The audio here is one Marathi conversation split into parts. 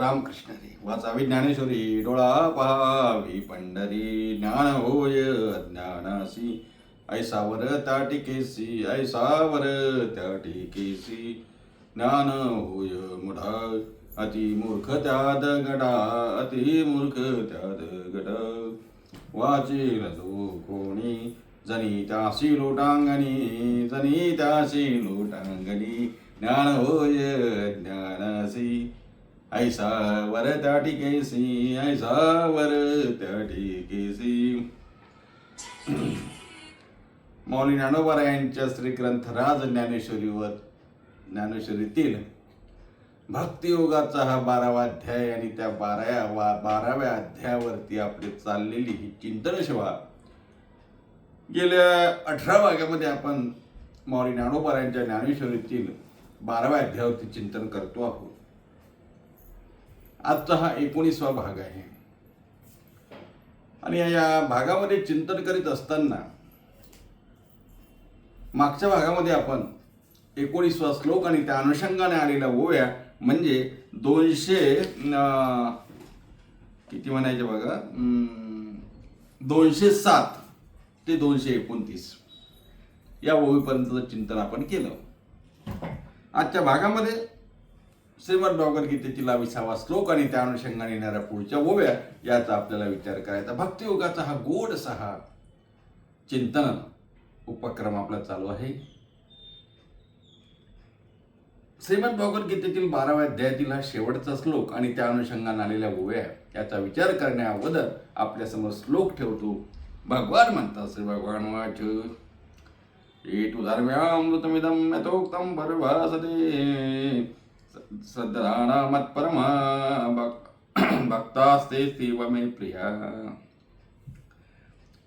रामकृष्ण रे वाचावी ज्ञानेश्वरी डोळा पहावी पंढरी. ज्ञान होय ज्ञानासी ऐसावर त्या टिकेसी ऐसावर त्या टिकेसी. ज्ञान होय मुढा अति मूर्ख त्या दगडा अति मूर्ख त्या दगडा. वाचेल जो कोणी? जनी त्यासी लोटांगणी जनी त्यासी लोटांगणी. ज्ञान होय ज्ञानासी ऐसा वर त्या ठिकेसी ऐसा वर त्या ठिकेसी मौली ज्ञानोबा श्री श्रीग्रंथ राज ज्ञानेश्वरीवर ज्ञानेश्वरीतील भक्तियोगाचा हा बारावा अध्याय आणि त्या बाराव्या वा बाराव्या अध्यायावरती आपली चाललेली ही चिंतन सेवा. गेल्या अठरा भागामध्ये आपण मौली ज्ञानोबरायांच्या ज्ञानेश्वरीतील बाराव्या अध्यायावरती चिंतन करतो आहोत. आजचा हा एकोणीसवा भाग आहे. आणि या भागामध्ये चिंतन करीत असताना मागच्या भागामध्ये आपण एकोणीसवा श्लोक आणि त्या अनुषंगाने आलेल्या ओव्या म्हणजे दोनशे किती म्हणायचे बघा? दोनशे सात ते दोनशे एकोणतीस. या ओवीपर्यंतचं चिंतन आपण केलं. आजच्या भागामध्ये श्रीमद भगवद्गीतेतील विसावा श्लोक आणि त्या अनुषंगाने येणाऱ्या पुढच्या ओव्या याचा आपल्याला विचार करायचा. भक्तियोगाचा हा गोड हा चिंतन उपक्रम आपला चालू आहे. श्रीमद भगवद्गीतेतील बाराव्या अध्यायातील हा शेवटचा श्लोक आणि त्या अनुषंगाने आलेल्या ओव्या याचा विचार करण्या अगोदर आपल्यासमोर श्लोक ठेवतो. भगवान म्हणतात श्री भगवान वाच. ये तु धर्म्यामृतमिदं यथोक्तम भरभासते. श्रद्धाना मत्परमा भक्तास्ते तीव मे प्रिया।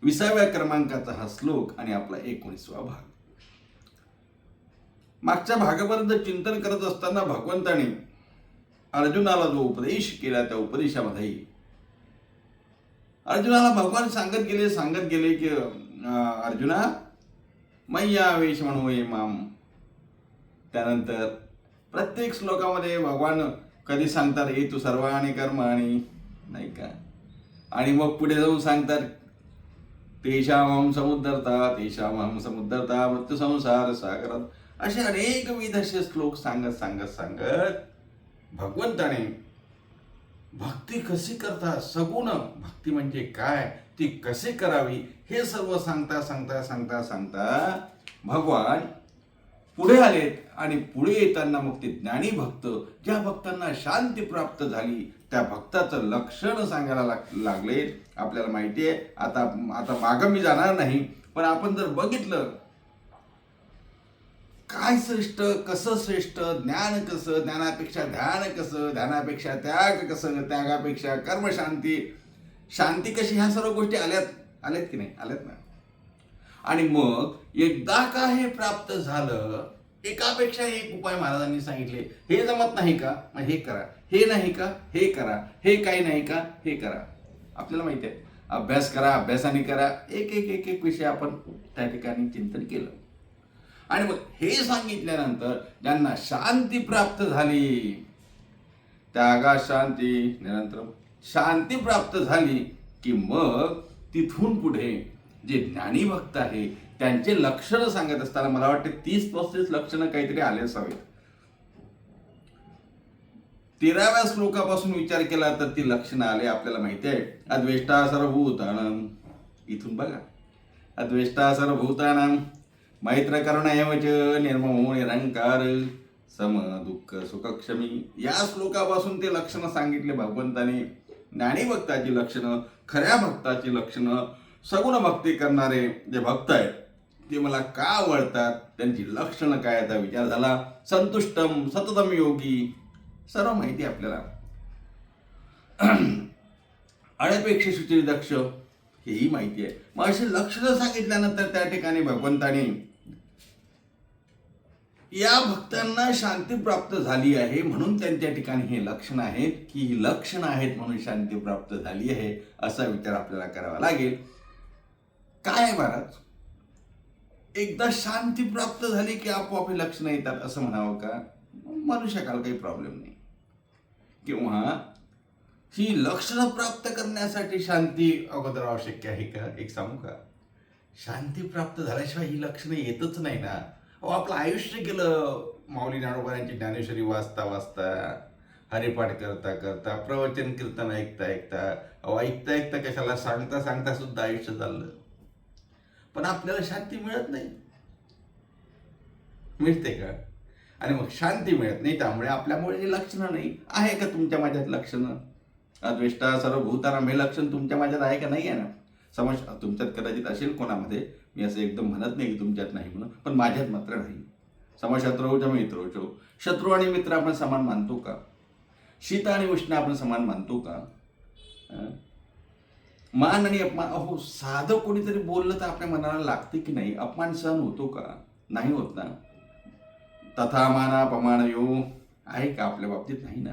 विसाव्या क्रमांकाचा हा श्लोक आणि आपला एकोणीसवा भाग. मागच्या भागापर्यंत चिंतन करत असताना भगवंताने अर्जुनाला जो उपदेश केला त्या उपदेशामध्ये अर्जुनाला भगवान सांगत गेले सांगत गेले की अर्जुना मैया वेश म्हणू माम. त्यानंतर प्रत्येक श्लोकामध्ये भगवान कधी सांगतात हे तू सर्वाने कर्म आणि नाही का? आणि मग पुढे जाऊन सांगतात तेषामहं समुद्धरता तेषामहं समुद्धरता मृत्यू संसार सागरात. असे अनेक विध असे श्लोक सांगत सांगत सांगत भगवंताने भक्ती कशी करता सगुण भक्ती म्हणजे काय ती कशी करावी हे सर्व सांगता सांगता सांगता सांगता भगवान पुढे आलेत आणि पुढे येताना मग ते ज्ञानी भक्त ज्या भक्तांना शांती प्राप्त झाली त्या भक्ताचं लक्षण सांगायला लाग लागले. आपल्याला माहिती आहे आता आता मागं मी जाणार नाही पण आपण जर बघितलं काय श्रेष्ठ कसं श्रेष्ठ ज्ञान कसं ज्ञानापेक्षा ध्यान कसं ध्यानापेक्षा त्याग कसं त्यागापेक्षा कर्मशांती शांती कशी ह्या सर्व गोष्टी आल्यात आल्यात की नाही? आल्यात ना. आणि मग एकदा का हे प्राप्त झालं एकापेक्षा एक उपाय महाराजांनी सांगितले. हे जमत नाही का? मग हे करा. हे नाही का? हे करा. हे काही नाही का? हे करा. आपल्याला माहिती आहे. अभ्यास करा अभ्यासाने करा. एक एक एक एक विषय आपण त्या ठिकाणी चिंतन केलं. आणि मग हे सांगितल्यानंतर ज्यांना शांती प्राप्त झाली त्यागा शांती निरंतर शांती प्राप्त झाली की मग तिथून पुढे जे ज्ञानी भक्त आहे त्यांचे लक्षण सांगत असताना मला वाटते तीस पस्तीस लक्षणं काहीतरी आले असावेत. तेराव्या श्लोकापासून विचार केला तर ती लक्षणं आले आपल्याला माहिती आहे. अद्वेष्टा सर्वभूतानं इथून बघा. अद्वेष्टा सर्वभूतानं मैत्र करुणैवच निर्ममो निरंकार सम दुःख सुखक्षमी. या श्लोकापासून ते लक्षणं सांगितले भगवंताने. ज्ञानी भक्ताची लक्षणं खऱ्या भक्ताची लक्षणं सगुण भक्ती करणारे जे भक्त आहेत ते मला का आवडतात त्यांची लक्षणं काय आता विचार झाला. संतुष्टम सततम योगी सर्व माहिती आहे आपल्याला. अनपेक्षित सुचिर दक्ष हेही माहिती आहे. मग असे लक्षणं सांगितल्यानंतर त्या ठिकाणी भगवंताने या भक्तांना शांती प्राप्त झाली आहे म्हणून त्यांच्या ठिकाणी हे लक्षण आहेत की ही लक्षणं आहेत म्हणून शांती प्राप्त झाली आहे असा विचार आपल्याला करावा लागेल. काय आहे महाराज? एकदा शांती प्राप्त झाली की आपोआप हे लक्षणं येतात असं म्हणावं का? मनुष्याकाल काही प्रॉब्लेम नाही. किंवा ही लक्षणं प्राप्त करण्यासाठी शांती अगोदर आवश्यक आहे का? एक सांगू का? शांती प्राप्त झाल्याशिवाय ही लक्षणं येतच नाही ना. अहो आपलं आयुष्य गेलं. माऊली नाडोबारांची ज्ञानेश्वरी वाचता वाचता हरिपाठ करता करता प्रवचन कीर्तन ऐकता ऐकता. अहो ऐकता ऐकता कशाला सांगता सांगता सुद्धा आयुष्य चाललं. पण आपल्याला शांती मिळत नाही. मिळते का? आणि मग शांती मिळत नाही त्यामुळे आपल्यामुळे हे लक्षणं नाही. आहे का तुमच्या माझ्यात लक्षणं? अद्वेष्टा सर्व भूताराम हे लक्षण तुमच्या माझ्यात आहे का? नाही आहे ना. समज तुमच्यात कदाचित असेल कोणामध्ये. मी असं एकदम म्हणत नाही की तुमच्यात नाही म्हणून पण माझ्यात मात्र नाही. समशत्रूच्या मित्रोचो शत्रू आणि मित्र आपण समान मानतो का? शीत आणि उष्ण आपण समान मानतो का? मान आणि अपमान अहो साधं कोणीतरी बोललं तर आपल्या मनाला लागते की नाही? अपमान सहन होतो का? नाही होत ना. तथा माना अपमान यो. आहे का आपल्या बाबतीत? नाही ना.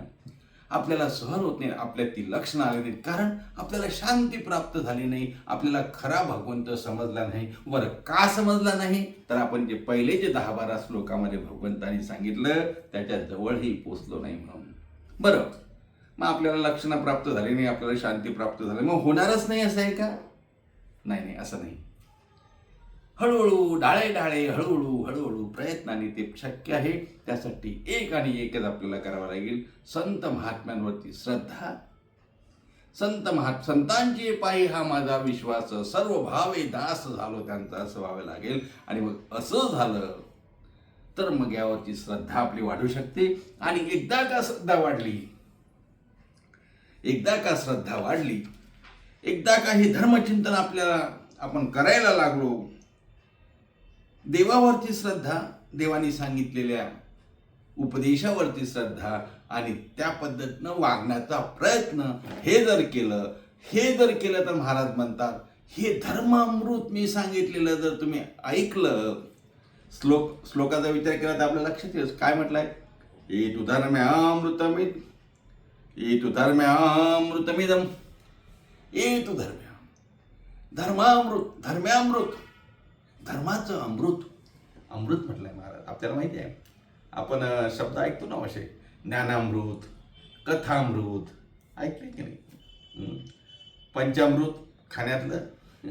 आपल्याला सहन होत नाही. आपल्यात ती लक्षणं आली नाहीत. कारण आपल्याला शांती प्राप्त झाली नाही. आपल्याला खरा भगवंत समजला नाही. बरं का समजला नाही? तर आपण जे पहिले जे दहा बारा श्लोकामध्ये भगवंतानी सांगितलं त्याच्या जवळही पोचलो नाही म्हणून. बरं. मग आपल्याला लक्षणं प्राप्त झाली नाही आपल्याला शांती प्राप्त झाली. मग होणारच नाही असं आहे का? नाही नाही असं नाही. हळूहळू डाळे डाळे हळूहळू हळूहळू प्रयत्नाने ते शक्य आहे. त्यासाठी एक आणि एकच आपल्याला करावं लागेल. संत महात्म्यांवरती श्रद्धा. संत महात संतांचे पायी हा माझा विश्वास सर्व भावे दास झालो त्यांचा असं व्हावं लागेल. आणि मग असं झालं तर मग यावरची श्रद्धा आपली वाढू शकते. आणि एकदा का श्रद्धा वाढली एकदा का श्रद्धा वाढली एकदा का हे धर्मचिंतन आपल्याला आपण करायला लागलो देवावरची श्रद्धा देवानी सांगितलेल्या उपदेशावरती श्रद्धा आणि त्या पद्धतीनं वागण्याचा प्रयत्न हे जर केलं हे जर केलं तर महाराज म्हणतात हे धर्मामृत मी सांगितलेलं जर तुम्ही ऐकलं. श्लोक श्लोकाचा विचार केला तर आपल्या लक्षात येईल. काय म्हटलंय? ए तू धर्म्यामृतमित ए तू धर्म्यामृतमिदम ए तू धर्म्या धर्मामृत धर्म्यामृत धर्माचं अमृत अमृत म्हटलं आहे महाराज आपल्याला माहिती आहे? आपण शब्द ऐकतो ना असे ज्ञानामृत कथामृत ऐकले की नाही? पंचामृत खाण्यातलं?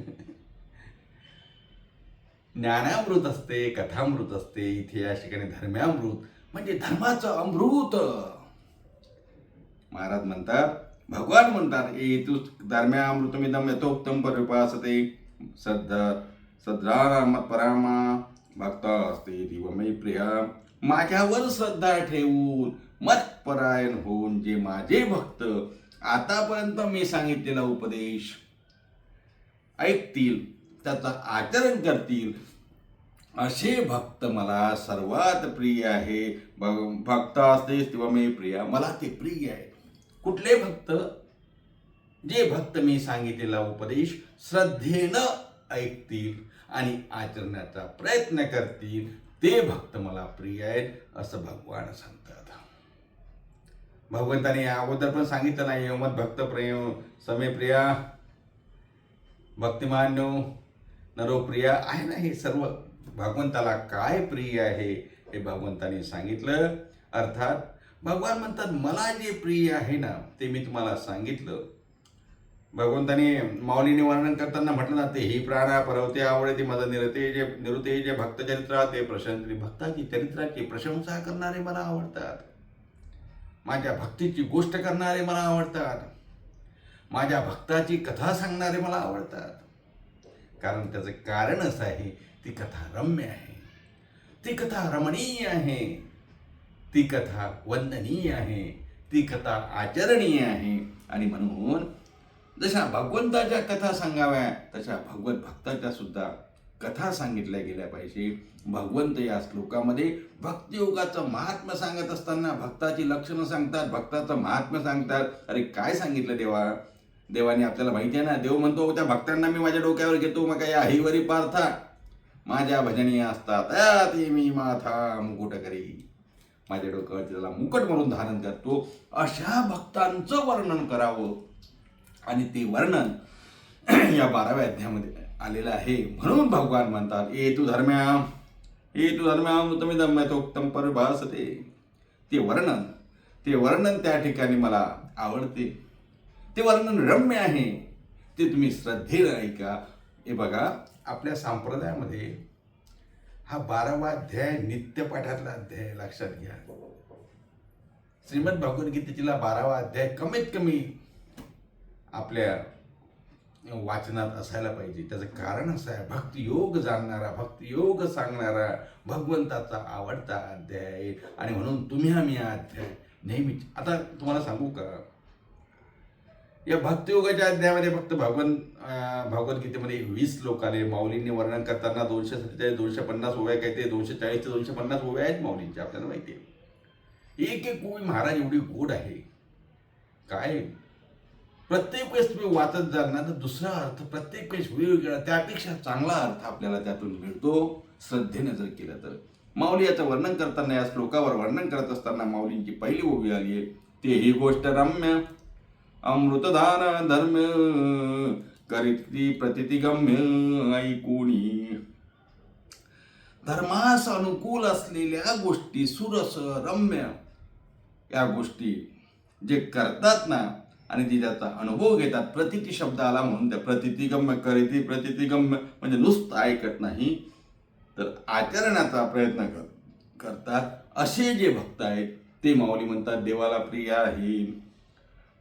ज्ञानामृत असते कथामृत असते इथे या ठिकाणी धर्म्यामृत म्हणजे धर्माचं अमृत. महाराज म्हणतात भगवान म्हणतात ए तू धर्म्यामृतमिदम यथोक्तम परिपासते सद्ध सद्रामत परामा भक्त असते दिवमयी प्रिया। माझ्यावर श्रद्धा ठेवून मतपरायण होऊन जे माझे भक्त आतापर्यंत मी सांगितलेला उपदेश ऐकतील त्याचं आचरण करतील असे भक्त मला सर्वात प्रिय आहे। भक्त असते किंवा मी प्रिया मला ते प्रिय आहे। कुठले भक्त? जे भक्त मी सांगितलेला उपदेश श्रद्धेनं ऐकतील आणि आचरण्याचा प्रयत्न करतील ते भक्त मला प्रिय आहेत असं भगवान सांगतात. भगवंताने या अगोदर पण सांगितलं नाही मत भक्त प्रेम समे प्रिया भक्तिमान्यो नरोप्रिया आहे ना हे सर्व? भगवंताला काय प्रिय आहे हे भगवंताने सांगितलं. अर्थात भगवान म्हणतात मला जे प्रिय आहे ना ते मी तुम्हाला सांगितलं. भगवंताने माऊलीने वर्णन करताना म्हटलं ना ते ही प्राणा परवते आवडते माझं निरते जे निरुते जे भक्तचरित्र ते प्रशंस भक्ताची चरित्राची प्रशंसा करणारे मला आवडतात. माझ्या भक्तीची गोष्ट करणारे मला आवडतात. माझ्या भक्ताची कथा सांगणारे मला आवडतात. कारण त्याचं कारण असं आहे ती कथा रम्य आहे. ती कथा रमणीय आहे. ती कथा वंदनीय आहे ती कथा आचरणीय आहे. आणि म्हणून जशा भगवंताच्या कथा सांगाव्या तशा भगवत भक्ताच्या सुद्धा कथा सांगितल्या गेल्या पाहिजे. भगवंत या श्लोकामध्ये भक्तियोगाचं महात्म्य सांगत असताना भक्ताची लक्षणं सांगतात भक्ताचं महात्म्य सांगतात. अरे काय सांगितलं देवा? देवाने आपल्याला माहिती आहे ना देव म्हणतो त्या भक्तांना मी माझ्या डोक्यावर घेतो मग या हिवरी पार्था. माझ्या भजनी असतात मी माथा मुकुट करी. माझ्या डोकं त्याला मुकट म्हणून धारण करतो. अशा भक्तांचं वर्णन करावं. आणि ते वर्णन या बाराव्या अध्यायामध्ये आलेलं आहे. म्हणून भगवान म्हणतात ए तू धर्म्या ए तू धर्म्या तुम्ही परिभासते. ते वर्णन ते वर्णन त्या ठिकाणी मला आवडते. ते वर्णन रम्य आहे. ते तुम्ही श्रद्धेनं ऐका. हे बघा आपल्या संप्रदायामध्ये हा बारावा अध्याय नित्यपाठातला अध्याय लक्षात घ्या. श्रीमद भगवद्गीतेला बारावा अध्याय कमीत कमी आपल्या वाचनात असायला पाहिजे. त्याचं कारण असं आहे भक्तियोग जाणणारा भक्तियोग सांगणारा भगवंताचा आवडता अध्याय आणि म्हणून तुम्ही आम्ही हा अध्याय नेहमीच आता तुम्हाला सांगू का? या भक्तियोगाच्या अध्यायामध्ये फक्त भगवन अं, भगवद्गीतेमध्ये वीस लोक आले माऊलींनी वर्णन करताना दोनशे सत्तेचाळीस दोनशे पन्नास ओव्या काय ते दोनशे चाळीस ते दोनशे पन्नास ओव्या आहेत माऊलींच्या आपल्याला माहिती आहे. एक एक ओवी महाराज एवढी गोड आहे. काय? प्रत्येक वेळेस तुम्ही वाचत जाल ना तर दुसरा अर्थ प्रत्येक वेळेस वेगवेगळा त्यापेक्षा चांगला अर्थ आपल्याला त्यातून मिळतो. श्रद्धेने जर केलं तर. माऊली याचं वर्णन करताना या श्लोकावर वर्णन करत असताना माऊलींची पहिली ओवी आली आहे. ते ही गोष्ट रम्य. अमृतदान धर्म करीती प्रतितिगम्य ऐकुणी धर्मास अनुकूल असलेल्या गोष्टी सुरस रम्य या गोष्टी जे करतात ना आणि जे त्याचा अनुभव घेतात प्रतिती शब्द आला म्हणून त्या प्रतितिगम्य करीती प्रतितिगम्य म्हणजे नुसतं ऐकत नाही तर आचरणाचा प्रयत्न कर करतात असे जे भक्त आहेत ते माऊली म्हणतात देवाला प्रिय आहे.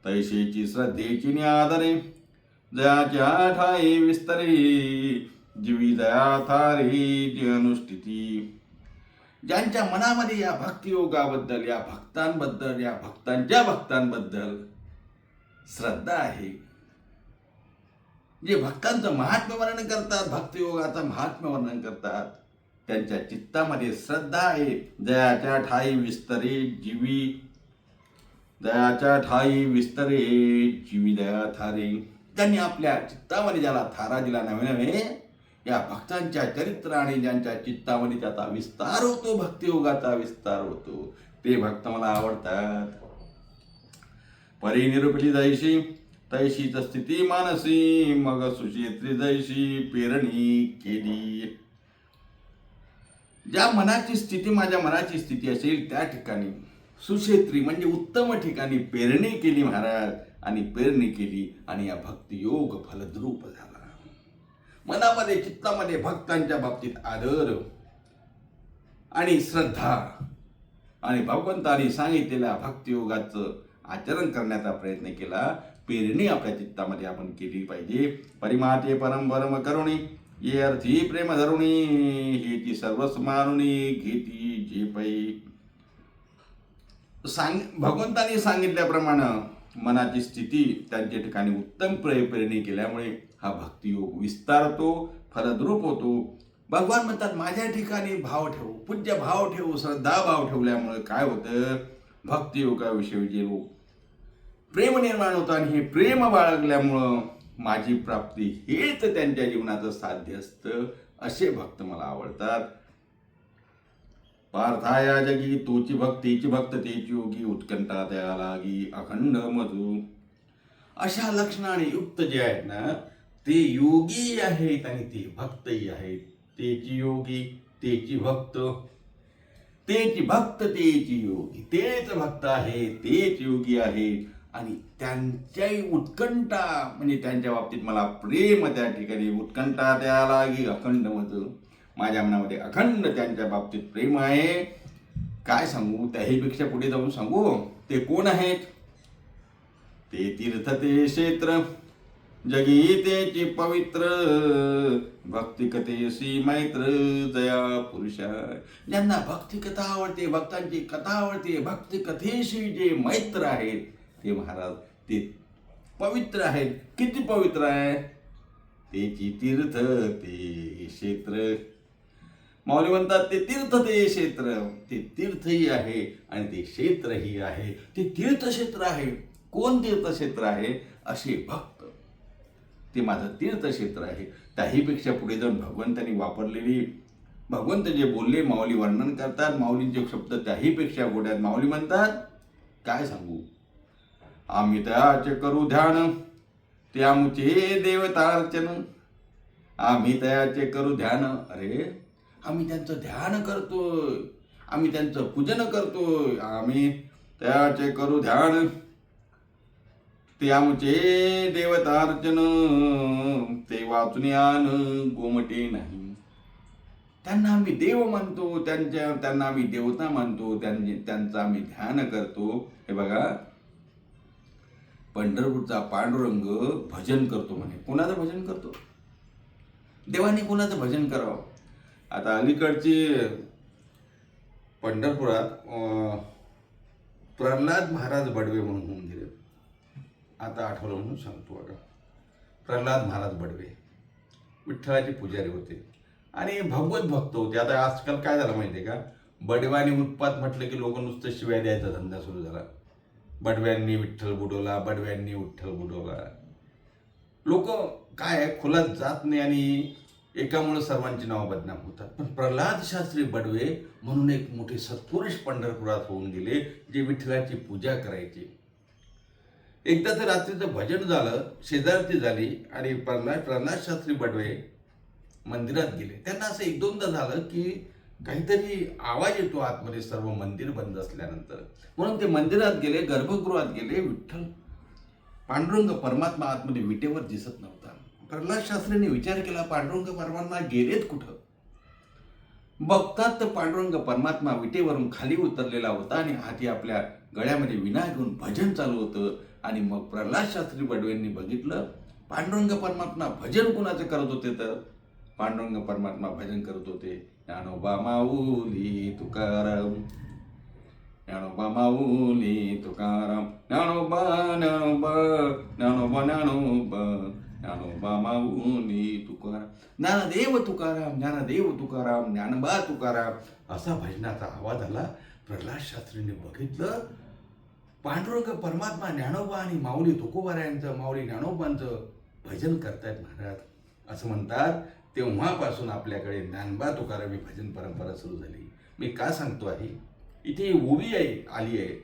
तैसेची श्रद्धेची आदरे जयाच्या ठाई विस्तरे जीवी जया थारी जी अनुष्ठिती। ज्यांच्या मनामध्ये या भक्तियोगाबद्दल या भक्तांबद्दल या भक्तांच्या भक्तांबद्दल श्रद्धा आहे. जे भक्तांचं महात्म्य वर्णन करतात भक्तियोगाचं महात्म्य वर्णन करतात त्यांच्या चित्तामध्ये श्रद्धा आहे. जयाच्या ठाई विस्तरे जीवी दयाच्या ठाई विस्तरे जीवी दया थारे. त्यांनी आपल्या चित्तामध्ये ज्याला थारा दिला नव्हे नव्हे या भक्तांच्या चरित्र आणि ज्यांच्या चित्तामध्ये त्याचा विस्तार होतो भक्तियोगाचा विस्तार होतो. ते भक्त मला आवडतात. परिनिरूपली जायशी तैशी स्थिती मानसी मग सुशेत्री जैशी पेरणी केली. ज्या मनाची स्थिती माझ्या मनाची स्थिती असेल त्या ठिकाणी सुक्षेत्री म्हणजे उत्तम ठिकाणी पेरणी केली महाराज. आणि पेरणी केली आणि या भक्तियोग फलद्रूप झाला. मनामध्ये चित्तामध्ये भक्तांच्या बाबतीत आदर आणि श्रद्धा आणि भगवंतानी सांगितलेल्या भक्तियोगाचं आचरण करण्याचा प्रयत्न केला. पेरणी आपल्या चित्तामध्ये आपण केली पाहिजे. परिमाते परम परम करुणी ये अर्थी प्रेम धरुणी हे सर्वस्मारुणी घेती जे पै सांग भगवंतांनी सांगितल्याप्रमाणे मनाची स्थिती त्यांच्या ठिकाणी उत्तम प्रे प्रेरणी केल्यामुळे हा भक्तियोग विस्तारतो फलद्रूप होतो. भगवान म्हणतात माझ्या ठिकाणी भाव ठेवू पूज्य भाव ठेवू श्रद्धा भाव ठेवल्यामुळे काय होतं? भक्तियोगाविषयी जे लोक प्रेम निर्माण होतं आणि हे प्रेम बाळगल्यामुळं माझी प्राप्ती हेच त्यांच्या जीवनाचं साध्य असतं असे भक्त मला आवडतात. पार्थाया जगी तोची भक्तीची भक्त तेची योगी उत्कंठा त्या लागी अखंड मधू अशा लक्षणाने युक्त जे आहेत ना ते योगी आहेत आणि ते भक्तही आहेत तेची योगी तेची भक्त तेची भक्त तेची योगी तेच भक्त आहे तेच योगी आहे आणि त्यांच्याही उत्कंठा म्हणजे त्यांच्या बाबतीत मला प्रेम त्या ठिकाणी उत्कंठा त्या लागी अखंड मत माझ्या मनामध्ये अखंड त्यांच्या बाबतीत प्रेम आहे. काय सांगू? त्याहीपेक्षा पुढे जाऊन सांगू. ते कोण आहेत? ते तीर्थ ते क्षेत्र जगी पवित्र. भक्ती कथेशी मैत्र. जया पुरुषा. ज्यांना भक्तिकथा आवडते भक्तांची कथा आवडते भक्तिकथेशी जे मैत्र आहेत ते महाराज ते पवित्र आहेत. किती पवित्र आहे? तेची तीर्थ ते क्षेत्र माऊली म्हणतात ते तीर्थ ते क्षेत्र ते तीर्थही आहे आणि ते क्षेत्रही आहे. ते तीर्थक्षेत्र आहे. कोण तीर्थक्षेत्र आहे? असे भक्त. ते माझं तीर्थक्षेत्र आहे. त्याहीपेक्षा पुढे जाऊन भगवंतांनी वापरलेली भगवंत जे बोलले माऊली वर्णन करतात. माऊलींचे शब्द त्याहीपेक्षा गोड्यात माऊली म्हणतात काय सांगू? आम्ही तयाचे करू ध्यान. ते आमचे देवतार्चन. आम्ही तयाचे करू ध्यान. अरे आम्ही त्यांचं ध्यान करतोय. आम्ही त्यांचं पूजन करतोय. आम्ही त्याचे करू ध्यान. ते आमचे देवतार्चन. ते वाचून आन गोमटे नाही. त्यांना आम्ही देव मानतो त्यांच्या त्यांना आम्ही देवता मानतो त्यांचे त्यांचं आम्ही ध्यान करतो. हे बघा. पंढरपूरचा पांडुरंग भजन करतो म्हणे. कोणाचं भजन करतो? देवाने कोणाचं भजन करावं? आता अलीकडची पंढरपुरात प्रल्हाद महाराज बडवे म्हणून होऊन गेले. आता आठवलं म्हणून सांगतो बघा. प्रल्हाद महाराज बडवे. विठ्ठलाचे पुजारी होते. आणि भगवत भक्त होते. आता आजकाल काय झालं माहिती आहे का? बडव्याने उत्पात म्हटलं की लोक नुसतं शिवाय द्यायचा धंदा सुरू झाला. बडव्यांनी विठ्ठल बुडवला बडव्यांनी विठ्ठल बुडवला. लोक काय आहे, खुलात जात नाही आणि एकामुळे सर्वांची नावं बदनाम होतात. पण प्रल्हाद शास्त्री बडवे म्हणून एक मोठे सत्पुरुष पंढरपुरात होऊन गेले जे विठ्ठलाची पूजा करायचे. एकदा तर रात्रीचं भजन झालं शेजारती झाली आणि प्रल्हाद प्रल्हाद शास्त्री बडवे मंदिरात गेले. त्यांना असं एक दोनदा झालं की काहीतरी आवाज येतो आतमध्ये सर्व मंदिर बंद असल्यानंतर. म्हणून ते मंदिरात गेले गर्भगृहात गेले. विठ्ठल पांडुरंग परमात्मा आतमध्ये विटेवर दिसत नव्हता. प्रल्हाद शास्त्रीने विचार केला पांडुरंग परमात्मा गेलेत कुठं? बघतात तर पांडुरंग परमात्मा विटेवरून खाली उतरलेला होता आणि हाती आपल्या गळ्यामध्ये विना घेऊन भजन चालू होतं. आणि मग प्रल्हाद शास्त्री बडवेंनी बघितलं पांडुरंग परमात्मा भजन कुणाचं करत होते तर? पांडुरंग परमात्मा भजन करत होते. ज्ञानोबा माऊली तुकाराम. ज्ञानोबा माऊली तुकाराम. ज्ञानोबा ज्ञानोबा ज्ञानोबा ज्ञानोबा ज्ञानोबा माऊली तुकाराम ज्ञानदेव तुकाराम ज्ञानदेव तुकाराम ज्ञानबा तुकाराम असा भजनाचा आवाज आला प्रल्हाद शास्त्रीने बघितलं पांडुरंग परमात्मा ज्ञानोबा आणि माऊली तुकोबारायांचं माऊली ज्ञानोबांचं भजन करतायत महाराज असं म्हणतात तेव्हापासून आपल्याकडे ज्ञानबा तुकाराम ही भजन परंपरा सुरू झाली मी का सांगतो आहे इथे ओवी आहे आली आहे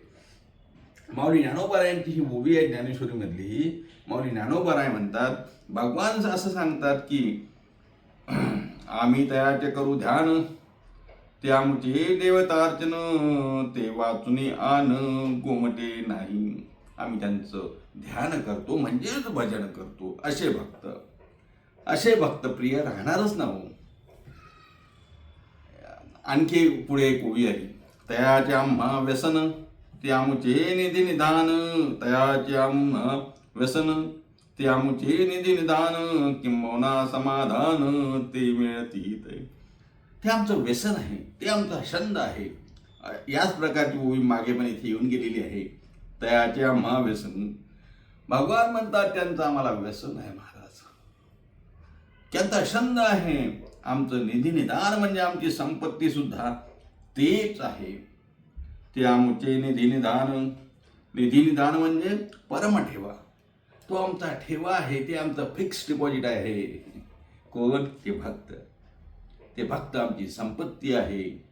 माऊली ज्ञानोबारायांची ही मूवी आहे ज्ञानेश्वरीमधली. माऊली ज्ञानोबाराय म्हणतात भगवान असं सांगतात की आम्ही तयाचे करू ध्यान ते आमचे देवतार्चन ते वाचुनी आन गोमटे नाही. आम्ही त्यांचं ध्यान करतो म्हणजेच भजन करतो. असे भक्त असे भक्त प्रिय राहणारच ना हो. आणखी पुढे एक ओवी आली तयाचे आम्हा व्यसन ते आमचे निधी निदान तयाचे व्यसन. ते आमचे निधी निदान किंबहुना समाधान ते मिळतीत ते. आमचं व्यसन आहे ते आमचा छंद आहे. याच प्रकारची ओवी मागे पण इथे येऊन गेलेली आहे. तयाचे आम्हा व्यसन. भगवान म्हणतात त्यांचं आम्हाला व्यसन आहे महाराज. त्यांचा छंद आहे. आमचं निधी निदान म्हणजे आमची संपत्ती सुद्धा तेच आहे. ते आमचे निधी निधान निधी निधान म्हणजे परम ठेवा. तो आमचा ठेवा आहे ते आमचं फिक्स डिपॉझिट आहे. कोण? ते भक्त. ते भक्त आमची संपत्ती आहे.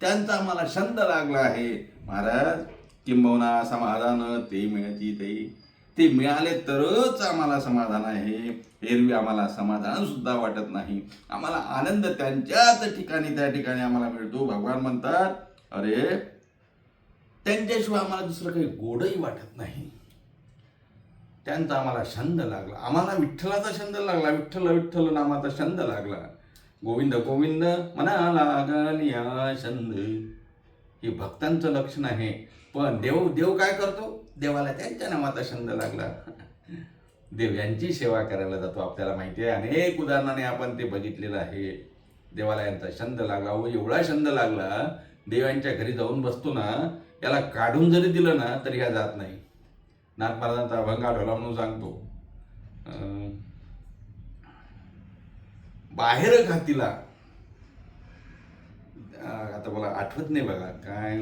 त्यांचा आम्हाला छंद लागला आहे. महाराज किंबहुना समाधान ते मिळती ते. ते मिळाले तरच आम्हाला समाधान आहे. एरवी आम्हाला समाधान सुद्धा वाटत नाही. आम्हाला आनंद त्यांच्याच ठिकाणी त्या ठिकाणी आम्हाला मिळतो. भगवान म्हणतात अरे त्यांच्याशिवाय आम्हाला दुसरं काही गोडही वाटत नाही. त्यांचा आम्हाला छंद लागला. आम्हाला विठ्ठलाचा छंद लागला. विठ्ठल विठ्ठल नामाचा छंद लागला. गोविंद गोविंद म्हणा लागल या छंद. हे भक्तांचं लक्षण आहे. पण देव देव काय करतो? देवाला त्यांच्या नावाचा छंद लागला. देव यांची सेवा करायला जातो. आपल्याला माहिती आहे अनेक उदाहरणाने आपण ते बघितलेलं आहे. देवाला यांचा छंद लागला. व एवढा छंद लागला. देव यांच्या घरी जाऊन बसतो ना याला काढून जरी दिलं ना तरी ह्या जात नाही. नाथ महाराजांचा अभंग आढळला म्हणून सांगतो. बाहेर घातीला. आता मला आठवत नाही बघा काय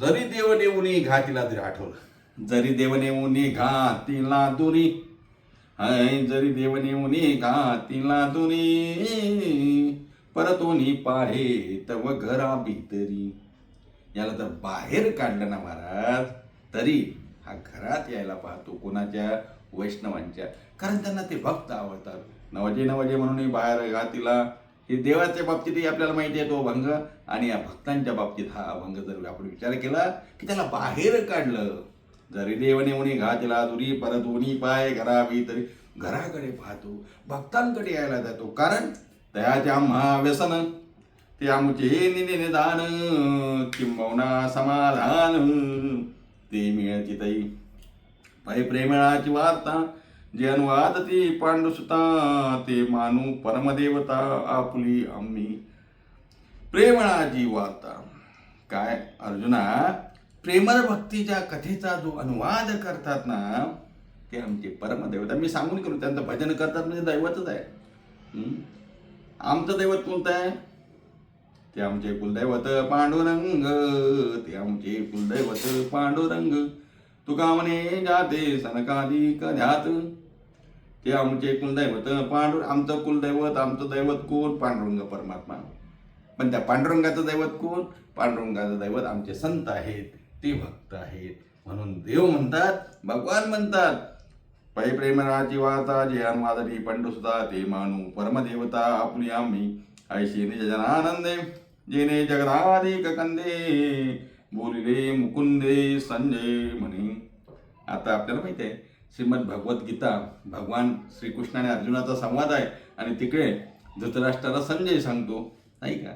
जरी देव नेऊनी घातीला तरी आठवलं. जरी देव नेऊनी घातीला दुरी हाय जरी देव नेऊनी घातीला दुरी परतोनी पाहे तव घरा भीतरी. याला तर बाहेर काढलं ना महाराज. तरी हा घरात यायला पाहतो कोणाच्या? वैष्णवांच्या. कारण त्यांना ते भक्त आवडतात. नवजे नवजे म्हणून बाहेर घातीला हे देवाच्या बाबतीतही आपल्याला माहिती आहे तो भंग आणि या भक्तांच्या बाबतीत हा अभंग जर आपण विचार केला की त्याला बाहेर काढलं. जरी देवने उणी घातला दुरी परत उणी पाय घरावी तरी घराकडे पाहतो. भक्तांकडे यायला जातो. कारण दयाच्या महाव्यसन ते आमचे निने निदान किंबवना समाधान ते मिळती तई. पै प्रेमळाची वार्ता जे अनुवाद ती पांडुसुता ते मानू परमदेवता आपली आम्ही. प्रेमळाची वार्ता. काय अर्जुना प्रेमळ भक्तीच्या कथेचा जो अनुवाद करतात ना ते आमचे परमदेवता. मी सांगून करू त्यांचं भजन करतात म्हणजे दैवतच आहे. आमचं दैवत कोणतं आहे? ते आमचे कुलदैवत पांडुरंग. ते आमचे कुलदैवत पांडुरंग. तुका म्हणे जाते सनकादी कध्यात ते आमचे कुलदैवत पांडुर आमचं कुलदैवत आमचं दैवत कोण? पांडुरंग परमात्मा. पण त्या पांडुरंगाचं दैवत कोण? पांडुरंगाचं दैवत आमचे संत आहेत ते भक्त आहेत. म्हणून देव म्हणतात भगवान म्हणतात. पै प्रेमराची वाता जे अनुवादरी पंडुसुता ते मानू परमदेवता आपली आम्ही ऐशी निज जनानंदे जेने जगदाधिक कंदे बोलिले मुकुंदे संजय म्हणे आता आपल्याला माहिती आहे श्रीमद भगवद्गीता भगवान श्रीकृष्ण आणि अर्जुनाचा संवाद आहे आणि तिकडे धृतराष्ट्राला संजय सांगतो नाही का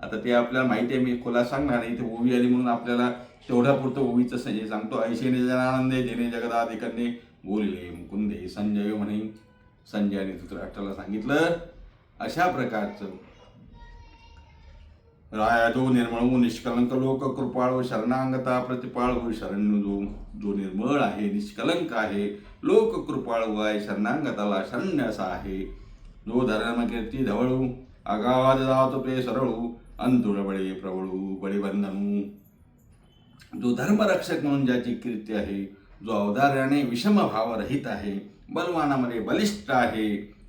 आता ते आपल्याला माहिती आहे मी खोला सांगणार नाही इथे ओवी आली म्हणून आपल्याला तेवढ्यापुरतं ओवीचं संजय सांगतो ऐशेने जनानंदे जेने जगदाधिकंदे बोलले मुकुंदे संजय म्हणे संजयाने धृतराष्ट्राला सांगितलं अशा प्रकारचं. राया जो निर्मळ निष्कलंक लोक कृपाळ व शरणांगता प्रतिपाळ व शरण जो जो निर्मळ आहे निष्कलंक आहे लोक कृपाळू आहे शरणांगताला शरण्य असा आहे. जो धर्म कीर्ती धवळू अगाध जातो पे सरळू अंतुळ बळे प्रवळू बळी बंधनू. जो धर्मरक्षक म्हणून ज्याची कीर्ती आहे जो अवधार्याने विषम भावरहित आहे बलवानामध्ये बलिष्ठ आहे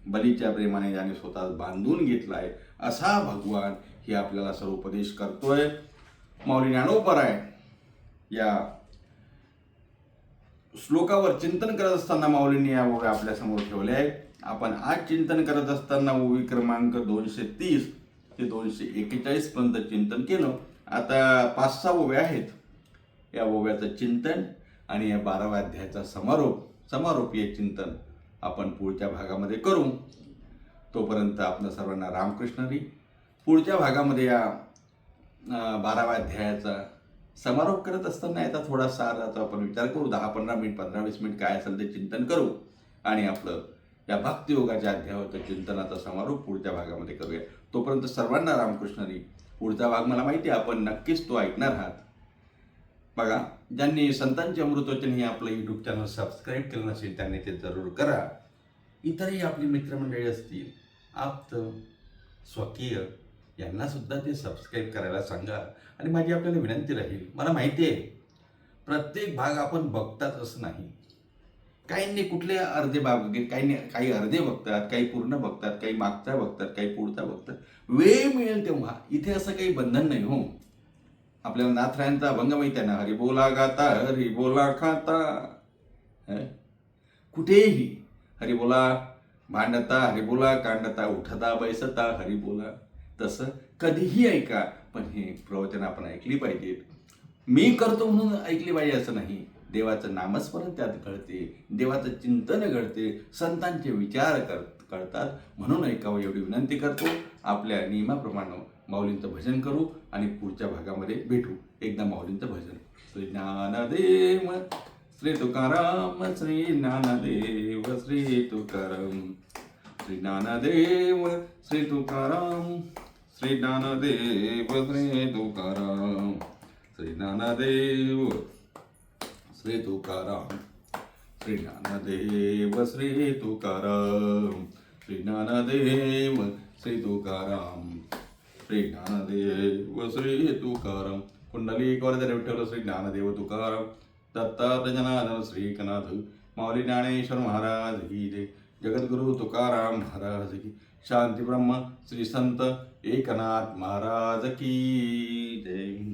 बलीच्या प्रेमाने ज्याने स्वतः बांधून घेतलाय असा भगवान हे आपल्याला सर्व उपदेश करतोय. माऊली ज्ञानोपराय आहे या श्लोकावर चिंतन करत असताना माऊलींनी या ओव्या आपल्यासमोर ठेवल्या आहे आपण आज चिंतन करत असताना ओवी क्रमांक दोनशे तीस ते दोनशे एक्केचाळीस पर्यंत चिंतन केलं. आता पाच सहा ओव्या आहेत. या ओव्याचं चिंतन आणि या बाराव्या अध्यायाचा समारोप समारोपीय चिंतन आपण पुढच्या भागामध्ये करू. तोपर्यंत आपल्या सर्वांना रामकृष्णरी पुढच्या भागामध्ये या बाराव्या अध्यायाचा समारोप करत असताना याचा थोडा साराचा आपण विचार करू. दहा पंधरा मिनिट पंधरा वीस मिनिट काय असेल ते चिंतन करू. आणि आपलं या भक्तियोगाच्या अध्यायाचं चिंतनाचा समारोप पुढच्या भागामध्ये करूया. तोपर्यंत सर्वांना रामकृष्णरी पुढचा भाग मला माहिती आहे आपण नक्कीच तो ऐकणार आहात. बघा ज्यांनी संतांचे अमृतवचन हे आपलं यूट्यूब चॅनल सबस्क्राईब केलं नसेल त्यांनी ते जरूर करा. इतरही आपली मित्रमंडळी असतील आप्त स्वकीय यांना सुद्धा ते सबस्क्राईब करायला सांगा. आणि माझी आपल्याला विनंती राहील मला माहिती आहे प्रत्येक भाग आपण बघतात असं नाही. काहींनी कुठले अर्धे भाग बघित काही काही अर्धे बघतात काही पूर्ण बघतात काही मागचा बघतात काही पुढचा बघतात. वेळ मिळेल तेव्हा इथे असं काही बंधन नाही हो. आपल्याला नाथरायांचा अभंग माहिती आहे ना. हरिबोला गाता हरी बोला खाता. कुठेही हरी बोला भांडता हरिबोला कांडता उठता बैसता हरी बोला. तसं कधीही ऐका पण हे प्रवचन आपण ऐकली पाहिजेत मी करतो म्हणून ऐकली पाहिजे असं नाही. देवाचं नामस्मरण त्यात घडते देवाचं चिंतन घडते संतांचे विचार कर कळतात म्हणून ऐकावं एवढी विनंती करतो. आपल्या नियमाप्रमाणे माऊलींचं भजन करू. आणि पुढच्या भागामध्ये भेटू. एकदा माऊलींचं भजन. श्री ज्ञानदेव श्री तुकाराम श्री ज्ञानदेव श्री तुकाराम. श्री ज्ञानदेव श्री तुकाराम. श्री ज्ञानदेव श्री तुकाराम. श्री ज्ञानदेव श्री तुकाराम. श्री ज्ञानदेव श्री तुकाराम. श्री ज्ञानदेव श्री तुकाराम. श्री ज्ञानदेव श्री तुकाराम कुंडली कोरदे विठ्ठल श्री ज्ञानदेव तुकाराम दत्ता जनार्दन श्री कनाथ माऊली ज्ञानेश्वर महाराज ही जय। जगद्गुरु तुकाराम महाराज की शांती ब्रह्म श्री संत एकनाथ महाराज की जय।